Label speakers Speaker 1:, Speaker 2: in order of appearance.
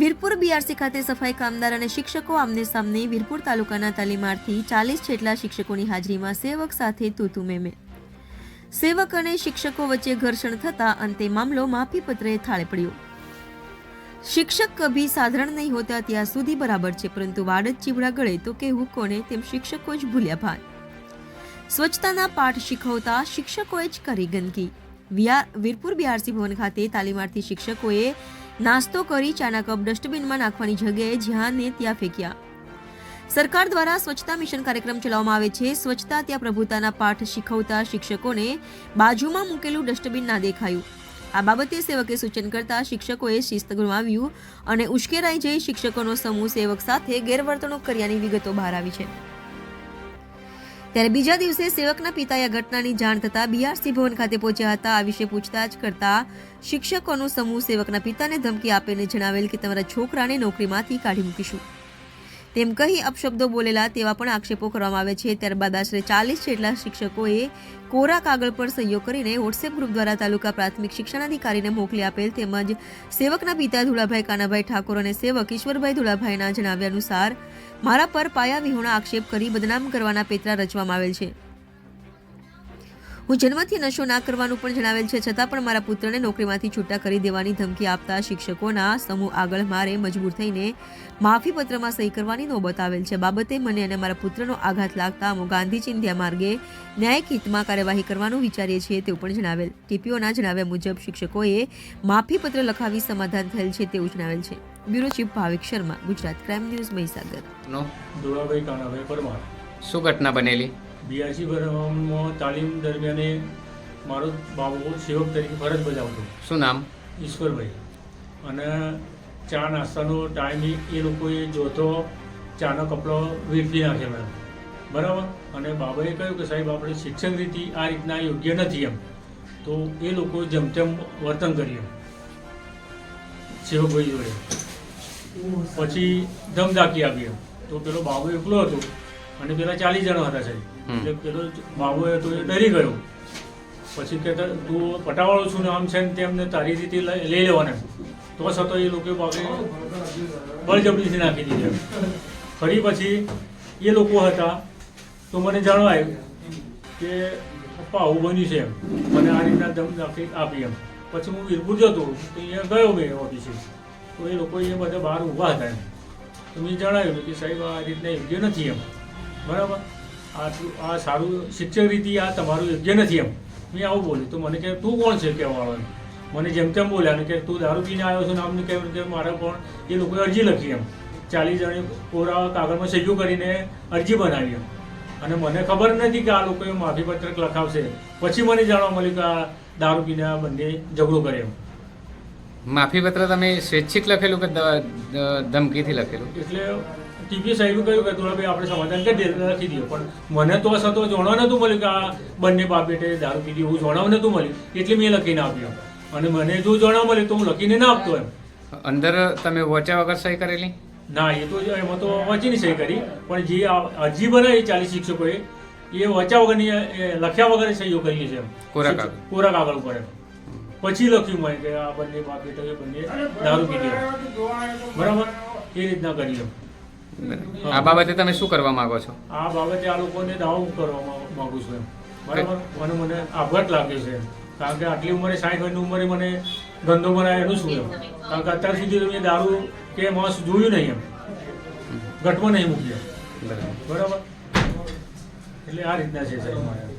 Speaker 1: Virpur BRC ખાતે સફાઈ કામદાર અને શિક્ષકો આમને સામને વીરપુર તાલુકાના તાલીમાર્થી ચાલીસ જેટલા શિક્ષકોની હાજરીમાં સેવક સાથે તૂતુ મેમે. સેવક અને શિક્ષકો વચ્ચે ઘર્ષણ થતા અંતે મામલો માફીપત્રે થાળે પડ્યો. શિક્ષક કભી સાધારણ નહીં હોતા ત્યાં સુધી બરાબર છે, પરંતુ વાડ ચીવડા ગળે તો કહેવું કોને તેમ શિક્ષકો જ ભૂલ્યા ભાન. સ્વચ્છતાના પાઠ શીખવતા શિક્ષકોએ જ કરી ગંદકી. વીરપુર બીઆરસી ભવન ખાતે તાલીમાર્થી શિક્ષકોએ નાસ્તો કરી ચાના કપ ડસ્ટબિનમાં નાખવાની જગ્યાએ જ્યાં ને ત્યાં ફેંક્યા. સરકાર દ્વારા સ્વચ્છતા મિશન કાર્યક્રમ ચલાવવામાં આવે છે. સ્વચ્છતા ત્યાં પ્રભુતાના પાઠ શીખવતા શિક્ષકોને બાજુમાં મૂકેલું ડસ્ટબિન ના દેખાયું. આ બાબતે સેવકે સૂચન કરતા શિક્ષકોએ શિસ્ત ગુમાવ્યું અને ઉશ્કેરાઈ જઈ શિક્ષકોનો સમૂહ સેવક સાથે ગેરવર્તણૂક કર્યાની વિગતો બહાર આવી છે. ત્યારે બીજા દિવસે સેવકના પિતાએ આ ઘટનાની જાણ થતાં બીઆરસી ભવન ખાતે પહોંચ્યા હતા. આ વિશે પૂછતાછ કરતા શિક્ષકોનો સમૂહ સેવકના પિતાને ધમકી આપીને જણાવેલ કે, તમારા છોકરાને નોકરીમાંથી કાઢી મૂકીશું. તેમ કહી અપશબ્દો બોલેલા તેવા પણ આક્ષેપો કરવામાં આવે છે. ત્યારબાદ આશરે ચાલીસ જેટલા શિક્ષકોએ કોરા કાગળ પર સહયોગ કરીને વોટ્સએપ ગ્રુપ દ્વારા તાલુકા પ્રાથમિક શિક્ષણાધિકારીને મોકલી આપેલ તેમજ સેવકના પિતા ધુળાભાઈ કાનાભાઈ ઠાકોર અને સેવક ઈશ્વરભાઈ ધુળાભાઈના જણાવ્યા અનુસાર મારા પર પાયા વિહોણા આક્ષેપ કરી બદનામ કરવાના પેતરા રચવામાં આવેલ છે. હું જન્મથી નશો ના કરવાનું પણ જણાવેલ છે છતાં પણ મારા પુત્રને નોકરીમાંથી છૂટા કરી દેવાની ધમકી આપતા શિક્ષકોના સમૂહ આગળ મારે મજબૂર થઈને માફીપત્રમાં સહી કરવાની નોબત આવેલ છે. બાબતે મને અને મારા પુત્રનો આઘાત લાગતા અમો ગાંધી ચિંધ્યા માર્ગે ન્યાયિક હિતમાં કાર્યવાહી કરવાનું વિચારીએ છીએ તેવું પણ જણાવેલ. ટીપીઓના જણાવ્યા મુજબ શિક્ષકોએ માફીપત્ર લખાવી સમાધાન થયેલ છે તેવું જણાવેલ છે. Bureau chief Bhavik Sharma Gujarat crime news Mahisagar.
Speaker 2: શું ઘટના બનેલી?
Speaker 3: બીઆરસી ભરવામાં તાલીમ દરમિયાન મારો બાબુ સેવક તરીકે ફરજ બજાવતો.
Speaker 2: શું નામ?
Speaker 3: ઈશ્વરભાઈ. અને ચા નાસ્તાનો ટાઈમ એ લોકોએ જોતો ચાનો કપડો વીરફી નાખેલો મેડમ. બરાબર? અને બાબાએ કહ્યું કે સાહેબ આપણે શિક્ષણ રીતિ આ રીતના યોગ્ય નથી એમ. તો એ લોકો જેમ તેમ વર્તન કર્યું. સેવકભાઈ જોડે. પછી ધમધાકી આપી એમ. તો પેલો બાબુ એકલો હતો અને પેલા ચાલીસ જણા હતા સાહેબ. એટલે પેલો બાબુએ તો એ ડરી ગયો. પછી કે તું પટાવાળો છું ને આમ છે ને તેમને તારી રીતે લઈ લેવાના. તો છતાં એ લોકો બાબે બળજબરીથી નાખી દીધી. ફરી પછી એ લોકો હતા તો મને જણાવાયું કે, પપ્પા, આવું બન્યું છે એમ. મને આ રીતના દમ નાખી આપી એમ. પછી હું વીરપુર જતો, તો અહીંયા ગયો મેં ઓફિસે. તો એ લોકો એ બધા બહાર ઊભા હતા એમ. તો મેં જણાવ્યું કે સાહેબ, આ રીતના યોગ્ય નથી એમ. બરાબર? આટલું આ સારું શિક્ષક રીતિ આ તમારું યોગ્ય નથી એમ. મેં આવું બોલ્યું. તો મને કે તું કોણ છે કહેવાળો મને જેમ તેમ બોલ્યા ને કે તું દારૂ પીને આવ્યો છો ને આમને કહેવું કે મારે પણ એ લોકોએ અરજી લખી એમ. ચાલીસ જણે કોરા કાગળમાં સહીઓ કરીને અરજી બનાવી એમ. અને મને ખબર નથી કે આ લોકોએ માફીપત્રક લખાવશે. પછી મને જાણવા મળ્યું કે આ દારૂ પીને આ બંને ઝઘડો કરે એમ.
Speaker 2: માફીપત્ર તમે સ્વૈચ્છિક લખેલું કે ધમકીથી લખેલું?
Speaker 3: એટલે ટીપી સાહેબે કહ્યું કે ભાઈ આપણે સમાધાન કરી દે લખી દઈએ પણ મને તો અસર તો જાણવા નહોતું મળ્યું કે આ બંને બાપ બેટે દારૂ પીધી એવું જાણવા નહોતું મળ્યું. એટલે મેં લખીને આપ્યું. અને મને જો જાણવા મળ્યું તો હું લખીને ના આપતો એમ.
Speaker 2: અંદર તમે વોચા વગર સહી કરેલી?
Speaker 3: ના એ તો એમાં તો વાંચીની સહી કરી. પણ જે અરજી બનાવી ચાલીસ શિક્ષકોએ એ વાંચ્યા વગરની લખ્યા વગર સહીઓ કરી છે
Speaker 2: કોરા.
Speaker 3: કોરા કાગળ ઉપર પછી લખ્યું મેં કે આ બંને બાપ બેટા બંને દારૂ પીધી બરાબર? એ રીતના કરી એમ.
Speaker 2: આ બાબતે તમે શું કરવા માંગો છો?
Speaker 3: આ બાબતે આ લોકોને દાવો કરવા માંગ- છું એમ. બરાબર? મને મને આઘાત લાગે છે કારણ કે આટલી ઉંમરે સાઠ વર્ષની ઉંમરે મને ધંધો બનાવે એનું શું એમ. કારણ કે અત્યાર સુધી મેં દારૂ કે માંસ જોયું નહીં એમ. ઘટમાં નહીં મૂક્યા.
Speaker 2: બરાબર.
Speaker 3: એટલે આ રીતના છે સાહેબ